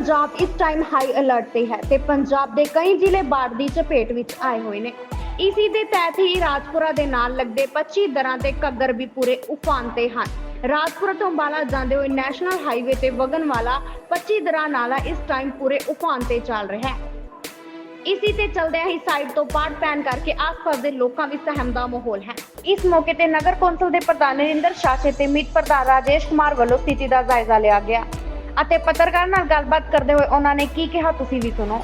ਪੰਜਾਬ ਇਸ time high alert ਤੇ ਹੈ ਤੇ ਪੰਜਾਬ ਦੇ ਕਈ ਜ਼ਿਲ੍ਹੇ ਬਾੜ ਦੀ ਚਪੇਟ ਵਿੱਚ ਆਏ ਹੋਏ ਨੇ। ਇਸੀ ਦੇ ਤਹਿਤ ਹੀ ਰਾਜਪੁਰਾ ਦੇ ਨਾਲ ਲੱਗਦੇ 25 ਦਰਾਂ ਤੇ ਘੱਗਰ ਵੀ ਪੂਰੇ ਉਫਾਨ ਤੇ ਹਨ। ਰਾਜਪੁਰਾ ਤੋਂ ਅੰਬਾਲਾ ਜਾਂਦੇ ਹੋਏ ਨੈਸ਼ਨਲ ਹਾਈਵੇ ਤੇ ਵਗਣ ਵਾਲਾ 25 ਦਰਾਂ ਨਾਲਾ ਇਸ ਟਾਈਮ ਪੂਰੇ ਉਫਾਨ ਤੇ ਚੱਲ ਰਿਹਾ ਹੈ। ਇਸੀ ਤੇ ਚਲਦਿਆਂ ਹੀ ਸਾਈਡ ਤੋਂ ਪਾੜ ਪੈਣ ਕਰਕੇ ਆਸ-ਪਾਸ ਦੇ ਲੋਕਾਂ ਵਿੱਚ ਸਹਿਮ ਦਾ ਮਾਹੌਲ ਹੈ। ਇਸ ਮੌਕੇ ਤੇ ਨਗਰ ਕੌਂਸਲ ਦੇ ਪ੍ਰਧਾਨ ਨਰਿੰਦਰ ਸ਼ਾਸ਼ੇ ਤੇ ਮੀਤ ਪ੍ਰਧਾਨ ਰਾਜੇਸ਼ ਕੁਮਾਰ ਵੱਲੋਂ ਸਥਿਤੀ ਦਾ ਜਾਇਜ਼ਾ ਲਿਆ ਗਿਆ। ਅਤੇ ਪੱਤਰਕਾਰ ਨਾਲ ਗੱਲਬਾਤ ਕਰਦੇ ਹੋਏ ਉਹਨਾਂ ਨੇ ਕੀ ਕਿਹਾ ਤੁਸੀਂ ਵੀ ਸੁਣੋ।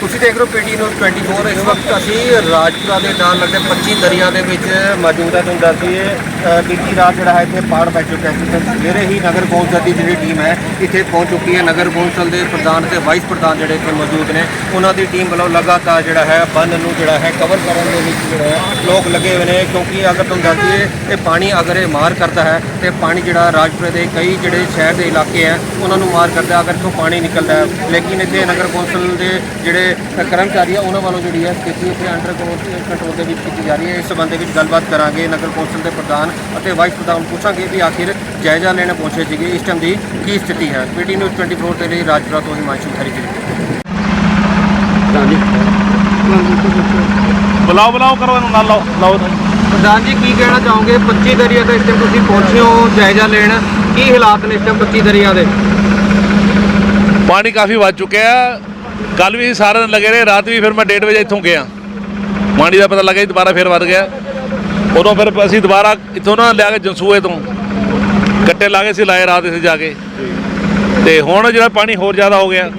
ਤੁਸੀਂ ਦੇਖ ਰਹੇ ਹੋ ਪੀਟੀ ਨਿਊਜ਼ 24 ਇਸ ਵਕਤ ਅਸੀਂ ਰਾਜਪੁਰਾ ਦੇ ਨਾਲ ਲੱਗਦੇ 25 ਦਰਿਆ ਦੇ ਵਿੱਚ ਮੌਜੂਦ ਹੈ ਤੁਹਾਨੂੰ ਦੱਸ ਦਈਏ ਬੀਤੀ ਰਾਤ ਜਿਹੜਾ ਹੈ ਇੱਥੇ ਪਾੜ ਪੈ ਚੁੱਕਾ ਸੀ ਤੇ ਸਵੇਰੇ ਹੀ ਨਗਰ ਕੌਂਸਲ ਦੀ ਜਿਹੜੀ ਟੀਮ ਹੈ, ਇੱਥੇ ਪਹੁੰਚ ਚੁੱਕੀ ਹੈ। ਨਗਰ ਕੌਂਸਲ ਦੇ ਪ੍ਰਧਾਨ ਤੇ ਵਾਈਸ ਪ੍ਰਧਾਨ ਜਿਹੜੇ ਇੱਥੇ ਮੌਜੂਦ ਨੇ, ਉਹਨਾਂ ਦੀ ਟੀਮ ਵੱਲੋਂ ਲਗਾਤਾਰ ਜਿਹੜਾ ਹੈ ਬੰਨ ਨੂੰ ਜਿਹੜਾ ਹੈ ਕਵਰ ਕਰਨ ਦੇ ਵਿੱਚ ਜਿਹੜਾ ਹੈ ਲੋਕ ਲੱਗੇ ਹੋਏ ਨੇ, ਕਿਉਂਕਿ ਅਗਰ ਤੁਹਾਨੂੰ ਦੱਸ ਦਈਏ, ਇਹ ਪਾਣੀ ਅਗਰ ਇਹ ਮਾਰ ਕਰਦਾ ਹੈ, ਤੇ ਪਾਣੀ ਜਿਹੜਾ ਰਾਜਪੁਰੇ ਦੇ ਕਈ ਜਿਹੜੇ ਸ਼ਹਿਰ ਦੇ ਇਲਾਕੇ ਹੈ, ਉਹਨਾਂ ਨੂੰ ਮਾਰ ਕਰਦਾ ਅਗਰ ਤੋਂ ਪਾਣੀ ਨਿਕਲਦਾ ਹੈ। ਲੇਕਿਨ ਇੱਥੇ ਨਗਰ ਕੌਂਸਲ ਦੇ ਜਿਹੜੇ ਕਰਮਚਾਰੀ ਆ, ਉਹਨਾਂ ਵੱਲੋਂ ਜਿਹੜੀ ਹੈ ਸਥਿਤੀ ਇੱਥੇ ਅੰਡਰ ਕੰਟਰੋਲ ਦੇ ਵਿੱਚ ਕੀਤੀ ਜਾ ਰਹੀ ਹੈ। ਇਸ ਸੰਬੰਧ ਵਿੱਚ ਗੱਲਬਾਤ ਕਰਾਂਗੇ। ਨਗਰ ਕੌਂਸਲ ਦੇ ਪ੍ਰਧਾਨ ਅਤੇ ਵਾਈਸ ਪ੍ਰਧਾਨ ਨੂੰ ਪੁੱਛਾਂਗੇ ਵੀ ਆਖਿਰ ਜਾਇਜ਼ਾ ਲੈਣ ਪਹੁੰਚੇ ਸੀਗੇ। ਇਸ ਟਾਈਮ ਦੀ ਕੀ ਸਥਿਤੀ ਹੈ? ਪੀਟੀ ਨਿਊਜ਼ 24 ਦੇ ਲਈ ਰਾਜਪੁਰਾ ਤੋਂ ਹਿਮਾਂਸ਼ੂ ਖਰੀ ਜੀ। ਬੁਲਾਓ ਬੁਲਾਓ ਕਰੋ ਇਹਨੂੰ ਨਾਲ ਲਾਓ ਲਾਓ। ਪ੍ਰਧਾਨ ਜੀ ਕੀ ਕਹਿਣਾ ਚਾਹੋਗੇ? 25 ਦਰਿਆ ਤੇ ਇਸ ਟਾਈਮ ਤੁਸੀਂ ਪਹੁੰਚੇ ਹੋ ਜਾਇਜ਼ਾ ਲੈਣ। ਕੀ ਹਾਲਾਤ ਨੇ ਇਸ ਟਾਈਮ 25 ਦਰਿਆ ਦੇ? ਪਾਣੀ ਕਾਫੀ ਵੱਧ ਚੁੱਕਿਆ ਕੱਲ ਵੀ ਸਾਰਾ ਦਿਨ ਲੱਗੇ ਰਹੇ। ਰਾਤ ਵੀ ਫਿਰ ਮੈਂ 1:30 ਵਜੇ ਇੱਥੋਂ ਗਿਆ। ਪਾਣੀ ਦਾ ਪਤਾ ਲੱਗਾ ਜੀ ਦੁਬਾਰਾ ਫਿਰ ਵੱਧ ਗਿਆ। ਉਦੋਂ ਫਿਰ ਅਸੀਂ ਦੁਬਾਰਾ ਇੱਥੋਂ ਨਾ ਲਿਆ ਕੇ ਜੰਸੂਏ ਤੋਂ। ਕੱਟੇ ਲਾ ਕੇ ਸੀ ਲਾਏ ਰਾਤ ਇੱਥੇ ਜਾ ਕੇ। ਤੇ ਹੁਣ ਜਿਹੜਾ ਪਾਣੀ ਹੋਰ ਜ਼ਿਆਦਾ ਹੋ ਗਿਆ।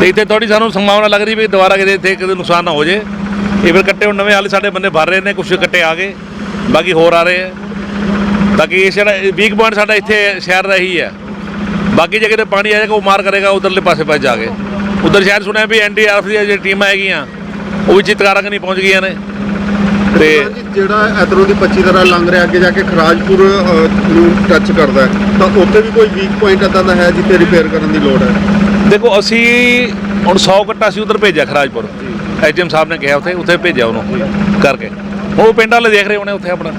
ਤੇ ਇੱਥੇ ਥੋੜੀ ਸਾਨੂੰ ਸੰਭਾਵਨਾ ਲੱਗ ਰਹੀ ਵੀ ਦੁਬਾਰਾ ਕਿਤੇ ਇੱਥੇ ਕਿਤੇ ਨੁਕਸਾਨ ਨਾ ਹੋ ਜੇ। ਇਹ ਫਿਰ ਕੱਟੇ ਹੁਣ ਨਵੇਂ ਹਾਲੇ ਸਾਡੇ ਬੰਦੇ ਭਰ ਰਹੇ ਨੇ ਕੁਝ ਕੱਟੇ ਆ ਗਏ। ਬਾਕੀ ਹੋਰ ਆ ਰਹੇ ਆ। ਤਾਂ ਕਿ ਇਸ ਜਿਹੜਾ ਵੀਕ ਪੁਆਇੰਟ ਸਾਡਾ ਇੱਥੇ ਸ਼ਹਿਰ ਦਾ ਹੀ ਹੈ ਬਾਕੀ ਜੇ ਕਿਤੇ ਪਾਣੀ ਆ ਆਏਗਾ ਉਹ ਮਾਰ ਕਰੇਗਾ, ਉਧਰਲੇ ਪਾਸੇ ਪਾਸੇ ਜਾ ਕੇ। ਉਧਰ ਸ਼ਾਇਦ ਸੁਣਿਆ ਵੀ ਐਨਡੀਆਰਐਫ ਦੀਆਂ ਜਿਹੜੀ ਟੀਮਾਂ ਹੈਗੀਆਂ, ਉਹ ਵੀ ਚਿਤਕਾਰਾਂ ਨਹੀਂ ਪਹੁੰਚ ਗਈਆਂ ਨੇ। ਤੇ ਜਿਹੜਾ ਇਧਰੋਂ ਦੀ 25 ਦਰਾ ਲੰਘ ਰਿਹਾ ਅੱਗੇ ਜਾ ਕੇ ਖਰਾਜਪੁਰ ਨੂੰ ਟੱਚ ਕਰਦਾ ਤਾਂ ਉੱਥੇ ਵੀ ਕੋਈ ਵੀਕ ਪੁਆਇੰਟ ਇਦਾਂ ਦਾ ਹੈ ਜਿੱਥੇ ਰਿਪੇਅਰ ਕਰਨ ਦੀ ਲੋੜ ਹੈ? ਦੇਖੋ ਅਸੀਂ ਹੁਣ 100 ਕੱਟਾ ਅਸੀਂ ਉਧਰ ਭੇਜਿਆ ਖਰਾਜਪੁਰ। ਐਚਐਮ ਸਾਹਿਬ ਨੇ ਕਿਹਾ ਉੱਥੇ ਉੱਥੇ ਭੇਜਿਆ ਉਹਨੂੰ ਕਰਕੇ। ਉਹ ਪਿੰਡ ਵਾਲੇ ਦੇਖ ਰਹੇ ਹੋਣੇ ਉੱਥੇ ਆਪਣਾ।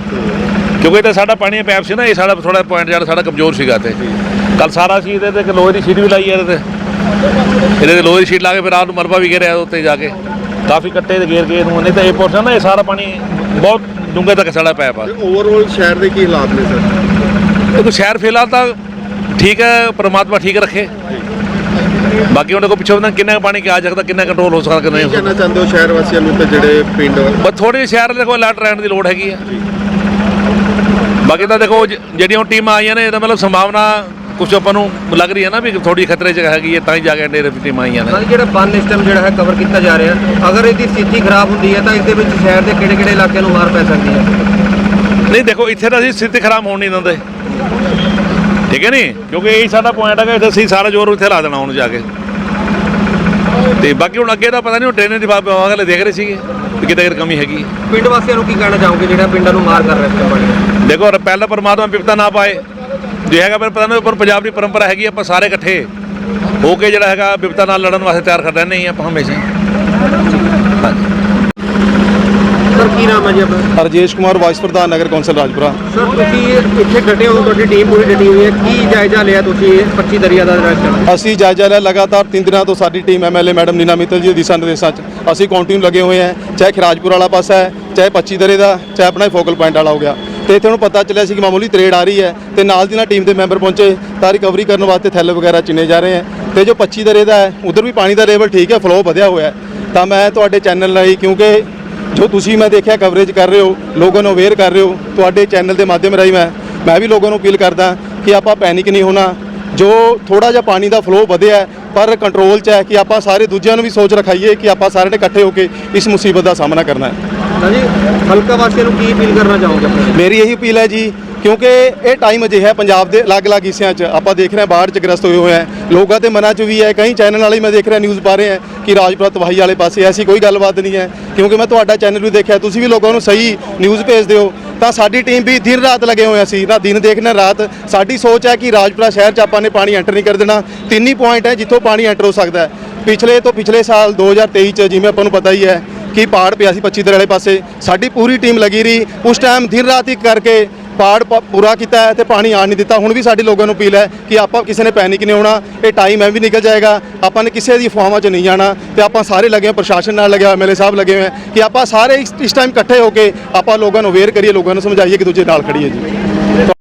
ਕਿਉਂਕਿ ਇਹ ਤਾਂ ਸਾਡਾ ਪਾਣੀ ਦਾ ਪੈਪ ਸੀ ਨਾ ਇਹ ਸਾਡਾ ਥੋੜਾ ਪੁਆਇੰਟ ਜਿਹੜਾ ਸਾਡਾ ਕਮਜ਼ੋਰ ਸੀਗਾ ਤੇ ਕੱਲ ਸਾਰਾ ਸੀ ਇਹਦੇ ਤੇ ਲੋਹੇ ਦੀ ਸ਼ੀਟ ਵੀ ਲਾਈ ਹੈ ਇਹਦੇ ਤੇ। ਇਹਦੇ ਤੇ ਲੋਹੇ ਦੀ ਸ਼ੀਟ ਲਾ ਕੇ ਫਿਰ ਰਾਤ ਨੂੰ ਮਰਬਾ ਵੀ ਘੇਰਿਆ ਉੱਤੇ ਜਾ ਕੇ। ਕਾਫੀ ਕੱਟੇ ਤੇ ਘੇਰ ਕੇ ਇਹਨੂੰ ਨਹੀਂ ਤਾਂ ਇਹ ਪੋਰਸ਼ਨ ਨਾ ਇਹ ਸਾਰਾ ਪਾਣੀ ਬਹੁਤ ਡੂੰਘੇ ਤੱਕ ਸਾਡਾ ਪੈਪ ਆ ਤੇ ਓਵਰਆਲ ਸ਼ਹਿਰ ਦੇ ਕੀ ਹਾਲਾਤ ਨੇ ਸਰ? ਦੇਖੋ ਸ਼ਹਿਰ ਫਿਲਹਾਲ ਤਾਂ ਠੀਕ ਹੈ ਪ੍ਰਮਾਤਮਾ ਠੀਕ ਰੱਖੇ। ਬਾਕੀ ਉਹਨਾਂ ਕੋ ਪਿੱਛੋਂ ਨਾ ਕਿੰਨਾ ਕੁ ਪਾਣੀ ਆ ਸਕਦਾ ਕਿੰਨਾ ਕੰਟਰੋਲ ਹੋ ਸਕਦਾ ਕਿੰਨਾ ਨਹੀਂ ਕੀ ਕਹਿਣਾ ਚਾਹੁੰਦੇ ਹੋ ਸ਼ਹਿਰ ਵਾਸੀਆਂ ਨੂੰ ਤੇ ਜਿਹੜੇ ਪਿੰਡ? ਬਸ ਥੋੜੀ ਸ਼ਹਿਰ ਦੇ ਕੋਲ ਅਲਰਟ ਰਹਿਣ ਦੀ ਲੋੜ ਹੈਗੀ ਆ। ਬਾਕੀ ਤਾਂ ਦੇਖੋ ਜਿਹੜੀਆਂ ਟੀਮਾਂ ਆਈਆਂ ਨੇ ਇਹਦਾ ਮਤਲਬ ਸੰਭਾਵਨਾ ਕੁਝ ਆਪਾਂ ਨੂੰ ਲੱਗ ਰਹੀ ਹੈ ਨਾ ਵੀ ਥੋੜੀ ਖਤਰੇ 'ਚ ਹੈਗੀ ਹੈ ਤਾਂ ਹੀ ਜਾ ਕੇ ਡੇਰੇ ਟੀਮਾਂ ਆਈਆਂ ਨੇ। ਨਾਲ ਜਿਹੜਾ ਬੰਨ ਇਸ ਟਾਈਮ ਜਿਹੜਾ ਹੈ ਕਵਰ ਕੀਤਾ ਜਾ ਰਿਹਾ ਅਗਰ ਇਹਦੀ ਸਥਿਤੀ ਖਰਾਬ ਹੁੰਦੀ ਹੈ ਤਾਂ ਇਸ ਦੇ ਵਿੱਚ ਸ਼ਹਿਰ ਦੇ ਕਿਹੜੇ ਕਿਹੜੇ ਇਲਾਕਿਆਂ ਨੂੰ ਮਾਰ ਪੈ ਸਕਦੀ ਹੈ? ਨਹੀਂ ਦੇਖੋ ਇੱਥੇ ਤਾਂ ਅਸੀਂ ਸਥਿਤੀ ਖਰਾਬ ਹੋਣ ਨਹੀਂ ਦਿੰਦੇ। ਠੀਕ ਹੈ ਨਹੀਂ ਕਿਉਂਕਿ ਇਹ ਸਾਡਾ ਪੁਆਇੰਟ ਹੈਗਾ ਇੱਥੇ ਅਸੀਂ ਸਾਰਾ ਜ਼ੋਰ ਇੱਥੇ ਲਾ ਦੇਣਾ ਉਹਨੂੰ ਜਾ ਕੇ। ਤੇ ਬਾਕੀ ਹੁਣ ਅੱਗੇ ਦਾ ਪਤਾ ਨਹੀਂ ਉਹ ਟ੍ਰੇਨ ਦੀ ਵਿਭਾਗ ਵਾਲੇ ਦੇਖ ਰਹੇ ਸੀਗੇ ਵੀ ਕਿਤੇ ਕਿਤੇ ਕਮੀ ਹੈਗੀ। ਹੈ। ਪਿੰਡ ਵਾਸੀਆਂ ਨੂੰ ਕੀ ਕਹਿਣਾ ਚਾਹੋਗੇ ਜਿਹੜਾ ਪਿੰਡਾਂ ਨੂੰ ਮਾਰ ਕਰ ਰਿਹਾ ਪਾਣੀ ਦੇਖੋ ਪਹਿਲਾਂ ਪਰਮਾਤਮਾ ਵਿਪਤਾ ਨਾ ਪਾਏ। ਜੇ ਹੈਗਾ ਪਰ ਪਤਾ ਨਹੀਂ ਪਰ ਪੰਜਾਬ ਦੀ ਪਰੰਪਰਾ ਹੈਗੀ ਆਪਾਂ ਸਾਰੇ ਇਕੱਠੇ ਹੋ ਕੇ ਜਿਹੜਾ ਹੈਗਾ ਵਿਪਤਾ ਨਾਲ ਲੜਨ ਵਾਸਤੇ ਤਿਆਰ ਕਰ ਰਹਿੰਦੇ ਹੀ ਆਪਾਂ ਹਮੇਸ਼ਾ ਹਾਂਜੀ। ਸਰ ਕੀ ਨਾਮ ਹੈ ਜੀ ਆਪਣਾ? ਰਜੇਸ਼ ਕੁਮਾਰ ਵਾਈਸ ਪ੍ਰਧਾਨ ਨਗਰ ਕੌਂਸਲ ਰਾਜਪੁਰਾ। ਸਰ ਤੁਸੀਂ ਇੱਥੇ ਡਟੇ ਹੋ ਤੁਹਾਡੀ ਟੀਮ ਪੂਰੀ ਡਟੀ ਹੋਈ ਹੈ। ਕੀ ਜਾਇਜ਼ਾ ਲਿਆ ਤੁਸੀਂ ਇਹ 25 ਦਰਿਆ ਦਾ ਜਿਹੜਾ ਅਸੀਂ ਜਾਇਜ਼ਾ ਲਿਆ ਲਗਾਤਾਰ 3 ਦਿਨਾਂ ਤੋਂ ਸਾਡੀ team MLA madam Neena Mittal ji ਦੇ ਦਿਸ਼ਾ ਨਿਰਦੇਸ਼ਾਂ 'ਚ। ਅਸੀਂ ਕੰਟੀਨਿਊ ਲੱਗੇ ਹੋਏ ਹਾਂ। ਚਾਹੇ ਖਰਾਜਪੁਰ ਵਾਲਾ ਪਾਸਾ ਹੈ ਚਾਹੇ 25 ਦਰੇ ਦਾ ਚਾਹੇ ਆਪਣਾ ਫੋਕਲ ਪੁਆਇੰਟ ਵਾਲਾ ਹੋ ਗਿਆ। ਤੇ ਇੱਥੇ ਨੂੰ ਪਤਾ ਚੱਲਿਆ ਸੀ ਕਿ ਮਾਮੂਲੀ ਤਰੇੜ ਆ ਰਹੀ ਹੈ ਤੇ ਨਾਲ ਦੀ ਨਾਲ ਟੀਮ ਦੇ ਮੈਂਬਰ ਪਹੁੰਚੇ, ਤਾਂ ਰਿਕਵਰੀ ਕਰਨ ਵਾਸਤੇ ਥੈਲੇ ਵਗੈਰਾ ਚਿਨੇ ਜਾ ਰਹੇ ਹੈ। ਤੇ ਜੋ 25 ਦਰੇ ਦਾ ਹੈ, ਉਧਰ ਵੀ ਪਾਣੀ ਦਾ ਲੈਵਲ ਠੀਕ ਹੈ ਫਲੋ ਵਧਿਆ ਹੋਇਆ ਤਾਂ ਮੈਂ ਤੁਹਾਡੇ ਚੈਨਲ ਲਈ ਕਿਉਂਕਿ ਜੋ ਤੁਸੀਂ ਮੈਂ ਦੇਖਿਆ ਕਵਰੇਜ ਕਰ ਰਹੇ ਹੋ, ਲੋਕਾਂ ਨੂੰ ਅਵੇਅਰ ਕਰ ਰਹੇ ਹੋ, ਤੁਹਾਡੇ ਚੈਨਲ ਦੇ ਮਾਧਿਅਮ ਰਾਹੀਂ ਮੈਂ ਮੈਂ ਵੀ ਲੋਕਾਂ ਨੂੰ ਅਪੀਲ ਕਰਦਾ ਕਿ ਆਪਾਂ ਪੈਨਿਕ ਨਹੀਂ ਹੋਣਾ। ਜੋ ਥੋੜਾ ਜਿਹਾ ਪਾਣੀ ਦਾ ਫਲੋ ਵਧਿਆ ਪਰ ਕੰਟਰੋਲ 'ਚ ਹੈ ਕਿ ਆਪਾਂ ਸਾਰੇ ਦੂਜਿਆਂ ਨੂੰ ਵੀ ਸੋਚ ਰਖਾਈਏ ਕਿ ਆਪਾਂ ਸਾਰਿਆਂ ਨੇ ਇਕੱਠੇ ਹੋ ਕੇ ਇਸ ਮੁਸੀਬਤ ਦਾ ਸਾਹਮਣਾ ਕਰਨਾ ਹੈ। ਹਾਂਜੀ ਹਲਕਾ ਵਾਸੀਆਂ ਨੂੰ ਕੀ ਅਪੀਲ ਕਰਨਾ ਚਾਹੋਗੇ ਮੇਰੀ ਇਹੀ ਅਪੀਲ ਹੈ ਜੀ, ਕਿਉਂਕਿ ਇਹ ਟਾਈਮ ਅਜਿਹਾ ਹੈ ਪੰਜਾਬ ਦੇ ਅਲੱਗ-ਅਲੱਗ ਹਿੱਸਿਆਂ 'ਚ। ਆਪਾਂ ਦੇਖ ਰਹੇ ਹਾਂ ਬਾੜ 'ਚ ਗ੍ਰਸਤ ਹੋਏ ਹੋਏ ਹੈ ਲੋਕਾਂ ਦੇ ਮਨਾਂ 'ਚ ਵੀ ਹੈ, ਕਈ ਚੈਨਲ ਵਾਲੇ ਮੈਂ ਦੇਖ ਰਿਹਾ ਨਿਊਜ਼ ਪਾ ਰਹੇ ਹੈ ਕਿ ਰਾਜਪੁਰਾ ਤਬਾਹੀ ਵਾਲੇ ਪਾਸੇ ਐਸੀ ਕੋਈ ਗੱਲਬਾਤ ਨਹੀਂ ਹੈ। ਕਿਉਂਕਿ ਮੈਂ ਤੁਹਾਡਾ ਚੈਨਲ ਵੀ ਦੇਖਿਆ, ਤੁਸੀਂ ਵੀ ਲੋਕਾਂ ਨੂੰ ਸਹੀ ਨਿਊਜ਼ ਭੇਜਦੇ ਹੋ ਤਾਂ ਸਾਡੀ ਟੀਮ ਵੀ ਦਿਨ ਰਾਤ ਲੱਗੇ ਹੋਏ ਅਸੀਂ। ਨਾ ਦਿਨ ਦੇਖਣਾ ਰਾਤ ਸਾਡੀ ਸੋਚ ਹੈ ਕਿ ਰਾਜਪੁਰਾ ਸ਼ਹਿਰ 'ਚ ਆਪਾਂ ਨੇ ਪਾਣੀ ਐਂਟਰ ਨਹੀਂ ਕਰ ਦੇਣਾ। ਤਿੰਨ ਹੀ ਪੁਆਇੰਟ ਹੈ ਜਿੱਥੋਂ ਪਾਣੀ ਐਂਟਰ ਹੋ ਸਕਦਾ ਹੈ। ਪਿਛਲੇ ਤੋਂ ਪਿਛਲੇ ਸਾਲ 2023 'ਚ, ਜਿਵੇਂ ਆਪਾਂ ਨੂੰ ਪਤਾ ਹੀ ਹੈ ਕਿ ਪਾੜ ਪਿਆ ਸੀ 25 ਦਰ ਵਾਲੇ ਪਾਸੇ? ਸਾਡੀ ਪੂਰੀ ਟੀਮ ਲੱਗੀ ਰਹੀ। ਉਸ ਟਾਈਮ ਦਿਨ ਰਾਤ ਇੱਕ ਕਰਕੇ ਪਾੜ ਪ- ਪੂਰਾ ਕੀਤਾ ਹੈ ਤੇ ਪਾਣੀ ਆਣ ਨਹੀਂ ਦਿੱਤਾ। ਹੁਣ ਵੀ ਸਾਡੇ ਲੋਕਾਂ ਨੂੰ ਅਪੀਲ ਹੈ ਕਿ ਆਪਾਂ ਕਿਸੇ ਨੇ ਪੈਨਿਕ ਨਹੀਂ ਹੋਣਾ ਇਹ ਟਾਈਮ ਐਵੇਂ ਵੀ ਨਿਕਲ ਜਾਏਗਾ। ਆਪਾਂ ਨੇ ਕਿਸੇ ਦੀ ਅਫਵਾਹਾਂ 'ਚ ਨਹੀਂ ਜਾਣਾ ਤੇ ਆਪਾਂ ਸਾਰੇ ਲੱਗੇ ਹੋਏ ਪ੍ਰਸ਼ਾਸਨ ਨਾਲ ਲੱਗਿਆ ਐਮਐਲਏ ਸਾਹਿਬ ਲੱਗੇ ਹੋਏ ਕਿ ਆਪਾਂ ਸਾਰੇ ਇਸ- ਇਸ ਟਾਈਮ ਇਕੱਠੇ ਹੋ ਕੇ ਆਪਾਂ ਲੋਕਾਂ ਨੂੰ ਅਵੇਅਰ ਕਰੀਏ, ਲੋਕਾਂ ਨੂੰ ਸਮਝਾਈਏ ਕਿ ਦੂਜੇ ਨਾਲ ਖੜੀਏ ਜੀ।